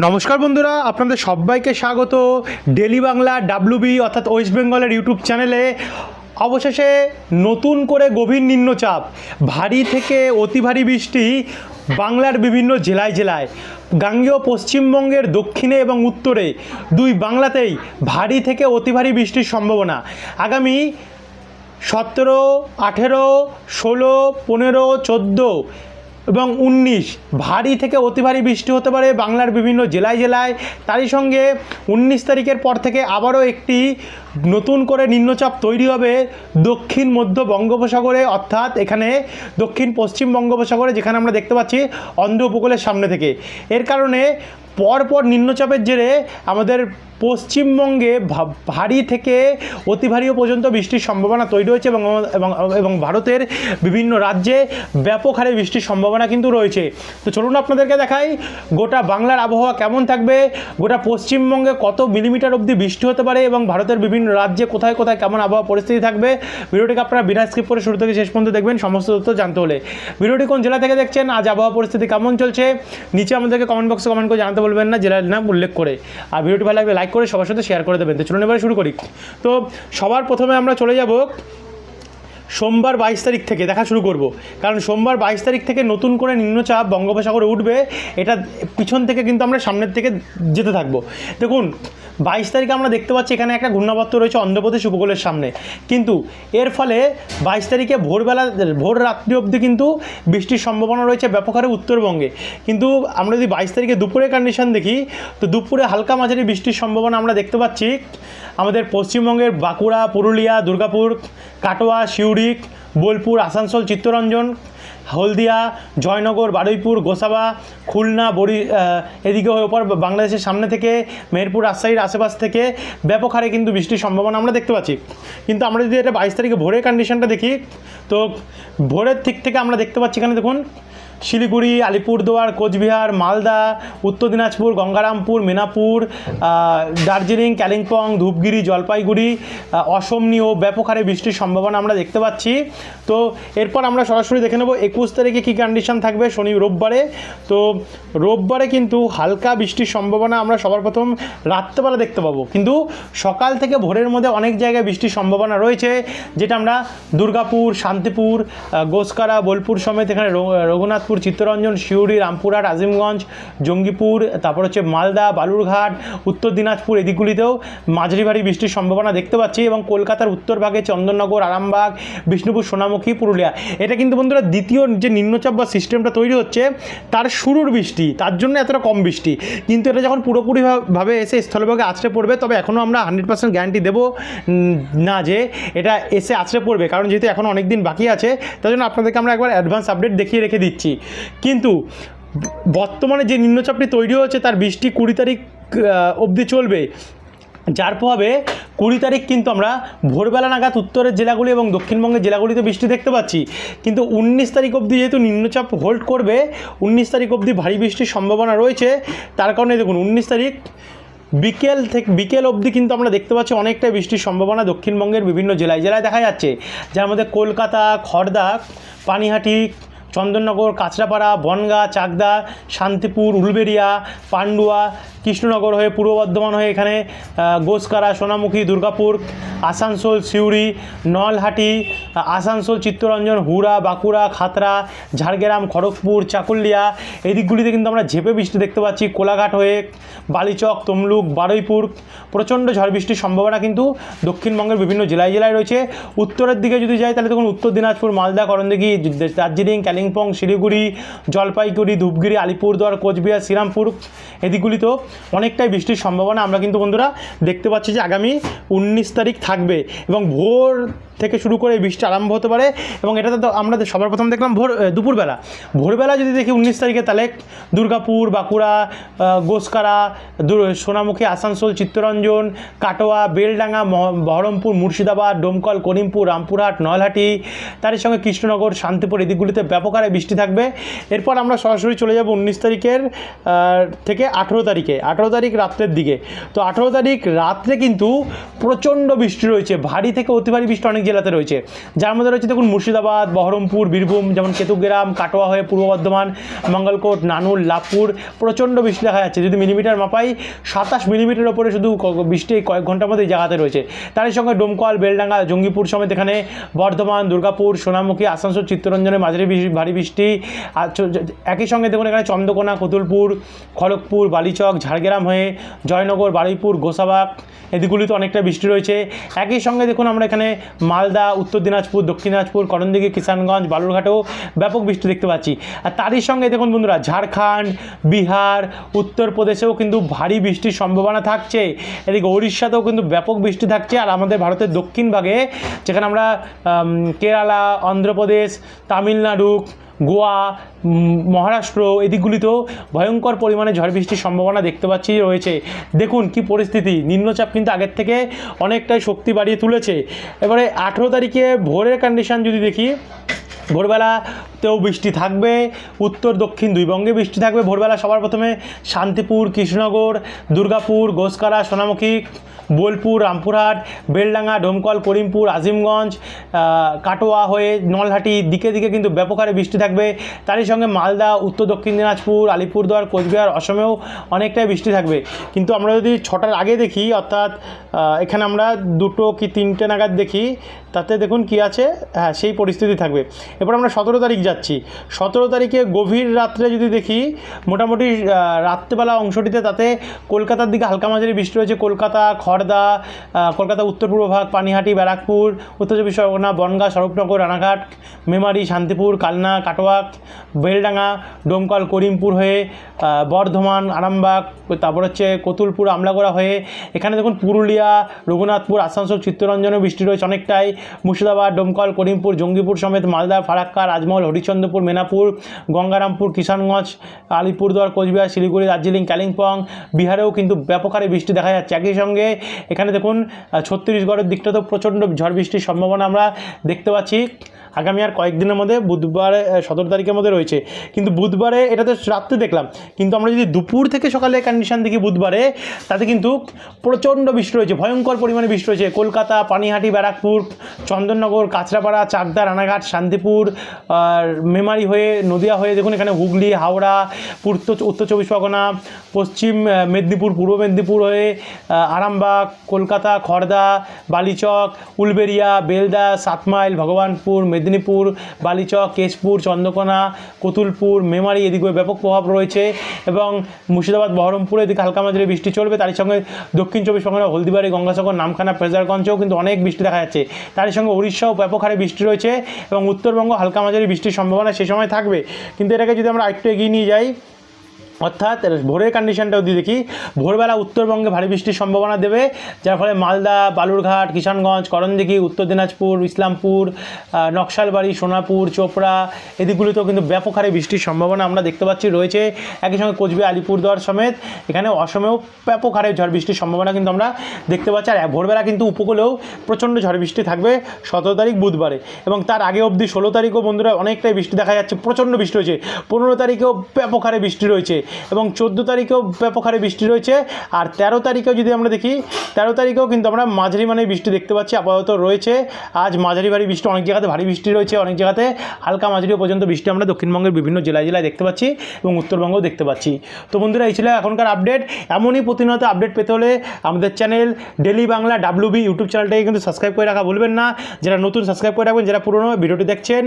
নমস্কার বন্ধুরা, আপনাদের সবাইকে স্বাগত। ডেলি বাংলা ডাব্লুবি অর্থাৎ ওয়েস্ট বেঙ্গলের ইউটিউব চ্যানেলে। অবশেষে নতুন করে গভীর নিম্নচাপ, ভারী থেকে অতি ভারী বৃষ্টি বাংলার বিভিন্ন জেলায় জেলায়। গাঙ্গেয় পশ্চিমবঙ্গের দক্ষিণে এবং উত্তরে দুই বাংলাতেই ভারী থেকে অতি ভারী বৃষ্টির সম্ভাবনা। আগামী সতেরো, আঠেরো, ষোলো, পনেরো, চোদ্দ এবং উনিশ, ভারী থেকে অতি ভারী বৃষ্টি হতে পারে বাংলার বিভিন্ন জেলায় জেলায়। তারই সঙ্গে উনিশ তারিখের পর থেকে আবারও একটি নতুন করে নিম্নচাপ তৈরি হবে দক্ষিণ মধ্য বঙ্গোপসাগরে, অর্থাৎ এখানে দক্ষিণ পশ্চিম বঙ্গোপসাগরে, যেখানে আমরা দেখতে পাচ্ছি অন্ধ্র উপকূলের সামনে থেকে। এর কারণে পরপর নিম্নচাপের জেরে আমাদের পশ্চিমবঙ্গে ভারী থেকে অতি ভারীও পর্যন্ত বৃষ্টির সম্ভাবনা তৈরি হয়েছে এবং এবং ভারতের বিভিন্ন রাজ্যে ব্যাপক হারে বৃষ্টির সম্ভাবনা কিন্তু রয়েছে। তো চলুন আপনাদেরকে দেখাই গোটা বাংলার আবহাওয়া কেমন থাকবে, গোটা পশ্চিমবঙ্গে কত মিলিমিটার অবধি বৃষ্টি হতে পারে এবং ভারতের বিভিন্ন রাজ্যে কোথায় কোথায় কেমন আবহাওয়া পরিস্থিতি থাকবে, ভিডিওটিকে আপনারা বিনা স্কিপ করে শুরু থেকে শেষ পর্যন্ত দেখবেন, সমস্ত তথ্য জানতে হলে। ভিডিওটি কোন জেলা থেকে দেখছেন, আজ আবহাওয়া পরিস্থিতি কেমন চলছে, নিচে আমাদেরকে কমেন্ট বক্সে কমেন্ট করে জানাতে বলবেন না, জেলার নাম উল্লেখ করে। আর ভিডিওটি ভালো লাগবে লাইক করে সবার সাথে শেয়ার করে দেবেন। তো চলুন এবারে শুরু করি। তো সবার প্রথমে আমরা চলে যাব সোমবার বাইশ তারিখ থেকে দেখা শুরু করব। কারণ সোমবার বাইশ তারিখ থেকে নতুন করে নিম্নচাপ বঙ্গোপসাগরে উঠবে, এটা পিছন থেকে কিন্তু আমরা সামনের থেকে যেতে থাকব। দেখুন, বাইশ তারিখে আমরা দেখতে পাচ্ছি এখানে একটা ঘূর্ণাবর্ত রয়েছে অন্ধ্রপ্রদেশ উপকূলের সামনে। কিন্তু এর ফলে বাইশ তারিখে ভোরবেলা, ভোর রাত্রি অবধি কিন্তু বৃষ্টির সম্ভাবনা রয়েছে ব্যাপক হারে উত্তরবঙ্গে। কিন্তু আমরা যদি বাইশ তারিখে দুপুরে কন্ডিশন দেখি, তো দুপুরে হালকা মাঝারি বৃষ্টির সম্ভাবনা আমরা দেখতে পাচ্ছি। আমাদের পশ্চিমবঙ্গের বাঁকুড়া, পুরুলিয়া, দুর্গাপুর, কাটোয়া, সিউড়ি বোলপুর, আসানসোল, চিত্তরঞ্জন, হলদিয়া, জয়নগর, বারুইপুর, গোসাবা, খুলনা বড়ি এদিকে হয়ে ওপর বাংলাদেশের সামনে থেকে মেহেরপুর, রাজশাহীর আশেপাশ থেকে ব্যাপক হারে কিন্তু বৃষ্টির সম্ভাবনা আমরা দেখতে পাচ্ছি। কিন্তু আমরা যদি এটা বাইশ তারিখে ভোরের কন্ডিশনটা দেখি, তো ভোরের দিক থেকে আমরা দেখতে পাচ্ছি এখানে দেখুন শিলিগুড়ি, আলিপুরদুয়ার, কোচবিহার, মালদা, উত্তর দিনাজপুর, গঙ্গারামপুর, মেনাপুর দার্জিলিং কালিম্পং ধূপগিরি, জলপাইগুড়ি অসম নিয়েও ব্যাপক হারে বৃষ্টির সম্ভাবনা আমরা দেখতে পাচ্ছি। তো এরপর আমরা সরাসরি দেখে নেব একুশ তারিখে কী কন্ডিশন থাকবে শনি রোববারে। তো রোববারে কিন্তু হালকা বৃষ্টির সম্ভাবনা আমরা সবার প্রথম রাত্রেবেলা দেখতে পাবো। কিন্তু সকাল থেকে ভোরের মধ্যে অনেক জায়গায় বৃষ্টির সম্ভাবনা রয়েছে, যেটা আমরা দুর্গাপুর, শান্তিপুর গোসকারা, বোলপুর সমেত এখানে রঘু- রঘুনাথপুর চিত্তরঞ্জন, সিউড়ি রামপুরহাট আজিমগঞ্জ জঙ্গিপুর, তারপর হচ্ছে মালদা, বালুরঘাট, উত্তর দিনাজপুর এদিকগুলিতেও মাঝারি ভারী বৃষ্টির সম্ভাবনা দেখতে পাচ্ছি এবং কলকাতার উত্তর ভাগে চন্দননগর, আরামবাগ, বিষ্ণুপুর, সোনামুখী, পুরুলিয়া। এটা কিন্তু বন্ধুরা দ্বিতীয় যে নিম্নচাপ বা সিস্টেমটা তৈরি হচ্ছে, তার শুরুর বৃষ্টি, তার জন্য এতটা কম বৃষ্টি। কিন্তু এটা যখন পুরোপুরিভাবে এসে স্থলভাগে আছড়ে পড়বে, তবে এখনও আমরা হান্ড্রেড পার্সেন্ট গ্যারান্টি দেবো না যে এটা এসে আছড়ে পড়বে। কারণ যেহেতু এখন অনেক দিন বাকি আছে, তার জন্য আপনাদেরকে আমরা একবার অ্যাডভান্স আপডেট দেখিয়ে রেখে দিচ্ছি। কিন্তু বর্তমানে যে নিম্নচাপটি তৈরি হয়েছে তার বৃষ্টি কুড়ি তারিখ অবধি চলবে। যার প্রভাবে কুড়ি তারিখ কিন্তু আমরা ভোরবেলা নাগাদ উত্তরের জেলাগুলি এবং দক্ষিণবঙ্গের জেলাগুলিতে বৃষ্টি দেখতে পাচ্ছি। কিন্তু উনিশ তারিখ অবধি যেহেতু নিম্নচাপ হোল্ড করবে, উনিশ তারিখ অবধি ভারী বৃষ্টির সম্ভাবনা রয়েছে। তার কারণে দেখুন, উনিশ তারিখ বিকেল থেকে, বিকেল অবধি কিন্তু আমরা দেখতে পাচ্ছি অনেকটাই বৃষ্টির সম্ভাবনা দক্ষিণবঙ্গের বিভিন্ন জেলায় জেলায় দেখা যাচ্ছে। যার মধ্যে কলকাতা খড়দা পানিহাটি চন্দননগর কাঁচরাপাড়া বনগাঁ চাকদা শান্তিপুর উলবেড়িয়া পান্ডুয়া কৃষ্ণনগর হয়ে পূর্ব বর্ধমান হয়ে এখানে গোসকারা, সোনামুখী, দুর্গাপুর, আসানসোল, সিউড়ি, নলহাটি আসানসোল, চিত্তরঞ্জন, হুড়া, বাঁকুড়া, খাতরা, ঝাড়গ্রাম, খড়গপুর, চাকুলিয়া, এই দিকগুলিতে কিন্তু আমরা ঝেপে বৃষ্টি দেখতে পাচ্ছি। কোলাঘাট হয়ে বালিচক, তমলুক, বারুইপুর, প্রচণ্ড ঝড় বৃষ্টির সম্ভাবনা কিন্তু দক্ষিণবঙ্গের বিভিন্ন জেলায় জেলায় রয়েছে। উত্তরের দিকে যদি যাই, তাহলে তখন উত্তর দিনাজপুর, মালদা, করণদিঘি, দার্জিলিং, কালিম্পং, শিলিগুড়ি, জলপাইগুড়ি, ধূপগিরি, আলিপুরদুয়ার, কোচবিহার, শ্রীরামপুর এদিকগুলিতেও অনেকটাই বৃষ্টির সম্ভাবনা আমরা কিন্তু বন্ধুরা দেখতে পাচ্ছি যে আগামী উনিশ তারিখ থাকবে এবং ভোর থেকে শুরু করে বৃষ্টি আরম্ভ হতে পারে এবং এটাতে তো আমরা সবার প্রথম দেখলাম ভোর দুপুরবেলা। ভোরবেলা যদি দেখি উনিশ তারিখে তাহলে দুর্গাপুর, বাঁকুড়া গোসকারা সোনামুখী, আসানসোল, চিত্তরঞ্জন, কাটোয়া, বেলডাঙ্গা বহরমপুর, মুর্শিদাবাদ, ডোমকল, করিমপুর, রামপুরহাট, নলহাটি, তারই সঙ্গে কৃষ্ণনগর, শান্তিপুর এদিকগুলিতে ব্যাপক হারে বৃষ্টি থাকবে। এরপর আমরা সরাসরি চলে যাব উনিশ তারিখের থেকে আঠেরো তারিখে। আঠেরো তারিখ রাত্রের দিকে। তো আঠেরো তারিখ রাত্রে কিন্তু প্রচণ্ড বৃষ্টি রয়েছে। ভারী থেকে অতি ভারী বৃষ্টি অনেক অনেক জেলাতে রয়েছে। যার মধ্যে রয়েছে দেখুন মুর্শিদাবাদ, বহরমপুর, বীরভূম, যেমন কেতুগ্রাম, কাটোয়া হয়ে পূর্ব বর্ধমান, মঙ্গলকোট, নানুর লাভপুর প্রচণ্ড বৃষ্টি দেখা যাচ্ছে। যদি মিলিমিটার মাপাই, সাতাশ মিলিমিটার ওপরে শুধু বৃষ্টি কয়েক ঘণ্টার মধ্যে জায়গাতে রয়েছে। তারই সঙ্গে ডোমকল, বেলডাঙ্গা, জঙ্গিপুর সমেত এখানে বর্ধমান, দুর্গাপুর, সোনামুখী, আসানসোল, চিত্তরঞ্জনে মাঝারি ভারী বৃষ্টি একই সঙ্গে দেখুন এখানে চন্দ্রকোনা, কতুলপুর, খড়গপুর, বালিচক, ঝাড়গ্রাম হয়ে জয়নগর, বারুইপুর, গোসাবাগ, এদিকগুলিতে অনেকটা বৃষ্টি রয়েছে। একই সঙ্গে দেখুন আমরা এখানে মালদা, উত্তর দিনাজপুর, দক্ষিণ দিনাজপুর, করণদিঘি, কিষানগঞ্জ, বালুরঘাটেও ব্যাপক বৃষ্টি দেখতে পাচ্ছি। আর তারই সঙ্গে দেখুন বন্ধুরা, ঝাড়খণ্ড, বিহার, উত্তরপ্রদেশেও কিন্তু ভারী বৃষ্টির সম্ভাবনা থাকছে। এদিকে উড়িষ্যাতেও কিন্তু ব্যাপক বৃষ্টি থাকছে। আর আমাদের ভারতের দক্ষিণ ভাগে, যেখানে আমরা কেরালা, অন্ধ্রপ্রদেশ, তামিলনাড়ু গোয়া মহারাষ্ট্র এদিকগুলিতেও ভয়ঙ্কর পরিমাণে ঝড় বৃষ্টির সম্ভাবনা দেখতে পাচ্ছি, রয়েছে। দেখুন কি পরিস্থিতি, নিম্নচাপ কিন্তু আগের থেকে অনেকটাই শক্তি বাড়িয়ে তুলেছে। এবারে আঠেরো তারিখে ভোরের কন্ডিশান যদি দেখি ভোরবেলাতেও বৃষ্টি থাকবে, উত্তর, দক্ষিণ দুই বঙ্গে বৃষ্টি থাকবে। ভোরবেলা সবার প্রথমে শান্তিপুর, কৃষ্ণনগর, দুর্গাপুর, গোসকারা, সোনামুখী, বোলপুর, রামপুরহাট, বেলডাঙ্গা, ডোমকল, করিমপুর, আজিমগঞ্জ কাটোয়া হয়ে নলহাটি, দিকে দিকে কিন্তু ব্যাপক হারে বৃষ্টি থাকবে। তারই সঙ্গে মালদা, উত্তর, দক্ষিণ দিনাজপুর, আলিপুরদুয়ার, কোচবিহার অসমেও অনেকটাই বৃষ্টি থাকবে। কিন্তু আমরা যদি ছটার আগে দেখি, অর্থাৎ এখানে আমরা দুটো কি তিনটে নাগাদ দেখি, তাতে দেখুন কি আছে হ্যাঁ সেই পরিস্থিতি থাকবে। এরপর আমরা সতেরো তারিখ যাচ্ছি। সতেরো তারিখে গভীর রাত্রে যদি দেখি, মোটামুটি রাত্রেবেলা অংশটিতে তাতে কলকাতার দিকে হালকা মাঝারি বৃষ্টি রয়েছে। কলকাতা খড়দা কলকাতা, উত্তর পূর্ব ভাগ, পানিহাটি, ব্যারাকপুর, উত্তর চব্বিশ পরগনা, বনগাঁ, স্বরূপনগর, রানাঘাট, মেমারি, শান্তিপুর, কালনা কাটোয়া বেলডাঙ্গা, ডোমকল, করিমপুর হয়ে বর্ধমান, আরামবাগ, তারপর হচ্ছে কতুলপুর, আমলাগোড়া হয়ে, এখানে দেখুন পুরুলিয়া, রঘুনাথপুর, আসানসোল চিত্তরঞ্জনে বৃষ্টি রয়েছে অনেকটাই। মুর্শিদাবাদ, ডোমকল, করিমপুর, জঙ্গিপুর সমেত মালদা ফারাক্কা, রাজমহল, হরিচন্দ্রপুর, মেনাপুর, গঙ্গারামপুর, কিষানগঞ্জ, আলিপুরদুয়ার, কোচবিহার, শিলিগুড়ি, দার্জিলিং, কালিম্পং, বিহারেও কিন্তু ব্যাপক হারে বৃষ্টি দেখা যাচ্ছে। একই সঙ্গে এখানে দেখুন ছত্তিশগড়ের দিকটা তো প্রচণ্ড ঝড় বৃষ্টির সম্ভাবনা আমরা দেখতে পাচ্ছি। আগামী আর কয়েকদিনের মধ্যে বুধবারে সতেরো তারিখের মধ্যে রয়েছে। কিন্তু বুধবারে এটা তো রাত্রে দেখলাম, কিন্তু আমরা যদি দুপুর থেকে সকালে কন্ডিশন দেখি বুধবারে, তাতে কিন্তু প্রচণ্ড বৃষ্টি রয়েছে, ভয়ঙ্কর পরিমাণে বৃষ্টি রয়েছে। কলকাতা, পানিহাটি, ব্যারাকপুর, চন্দননগর, কাঁচরাপাড়া, চাকদা, রানাঘাট, শান্তিপুর আর মেমারি হয়ে নদিয়া হয়ে দেখুন এখানে হুগলি, হাওড়া উত্তর উত্তর চব্বিশ পরগনা, পশ্চিম মেদিনীপুর, পূর্ব মেদিনীপুর হয়ে আরামবাগ, কলকাতা খড়দা বালিচক উলবেরিয়া বেলদা, সাতমাইল, ভগবানপুর, মেদিনীপুর, বালিচক, কেশপুর, চন্দ্রকোনা, কতুলপুর, মেমারি, এদিকে ব্যাপক প্রভাব রয়েছে এবং মুর্শিদাবাদ, বহরমপুর, এদিকে হালকা মাঝারি বৃষ্টি চলবে। তারই সঙ্গে দক্ষিণ চব্বিশ পরগনা, হলদিবাড়ি, গঙ্গাসাগর, নামখানা ফ্রেজারগঞ্জেও কিন্তু অনেক বৃষ্টি দেখা যাচ্ছে। তারই সঙ্গে উড়িষ্যাও ব্যাপক হারে বৃষ্টি রয়েছে এবং উত্তরবঙ্গ হালকা মাঝারি বৃষ্টির সম্ভাবনা সে সময় থাকবে। কিন্তু এটাকে যদি আমরা একটু এগিয়ে নিয়ে যাই অর্থাৎ ভোরের কন্ডিশনটাও যদি দেখি, ভোরবেলা উত্তরবঙ্গে ভারী বৃষ্টির সম্ভাবনা দেবে, যার ফলে মালদা, বালুরঘাট, কিষানগঞ্জ, করণদিঘি, উত্তর দিনাজপুর, ইসলামপুর নকশালবাড়ি, সোনাপুর, চোপড়া, এদিকগুলিতেও কিন্তু ব্যাপক হারে বৃষ্টির সম্ভাবনা আমরা দেখতে পাচ্ছি, রয়েছে। একই সঙ্গে কোচবিহার, আলিপুরদুয়ার সমেত এখানে অসমেও ব্যাপক হারে ঝড় বৃষ্টির সম্ভাবনা কিন্তু আমরা দেখতে পাচ্ছি। আর ভোরবেলা কিন্তু উপকূলেও প্রচণ্ড ঝড় বৃষ্টি থাকবে সতেরো তারিখ বুধবারে। এবং তার আগে অবধি ষোলো তারিখও বন্ধুরা অনেকটাই বৃষ্টি দেখা যাচ্ছে, প্রচণ্ড বৃষ্টি রয়েছে পনেরো তারিখেও ব্যাপক হারে বৃষ্টি রয়েছে। এবং চোদ্দ তারিখেও ব্যাপক হারে বৃষ্টি রয়েছে। আর তেরো তারিখেও যদি আমরা দেখি, তেরো তারিখেও কিন্তু আমরা মাঝারি মানে বৃষ্টি দেখতে পাচ্ছি, আপাতত রয়েছে। আজ মাঝারি ভারী বৃষ্টি, অনেক জায়গাতে ভারী বৃষ্টি রয়েছে, অনেক জায়গাতে হালকা মাঝারিও পর্যন্ত বৃষ্টি আমরা দক্ষিণবঙ্গের বিভিন্ন জেলায় জেলায় দেখতে পাচ্ছি এবং উত্তরবঙ্গেও দেখতে পাচ্ছি। তো বন্ধুরা, এই ছিল এখনকার আপডেট। এমনই প্রতিনিয়ত আপডেট পেতে হলে আমাদের channel daily Bangla WB YouTube চ্যানেলটাকে কিন্তু সাবস্ক্রাইব করে রাখা ভুলবেন না। যারা নতুন সাবস্ক্রাইব করে রাখবেন, যারা পুরনো ভিডিওটি দেখছেন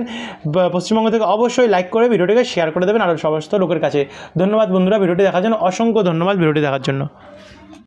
পশ্চিমবঙ্গ থেকে অবশ্যই লাইক করে ভিডিওটিকে শেয়ার করে দেবেন আরও সমস্ত লোকের কাছে। ধন্যবাদ বন্ধুরা ভিডিওটি দেখার জন্য অসংখ্য ধন্যবাদ ভিডিওটি দেখার জন্য।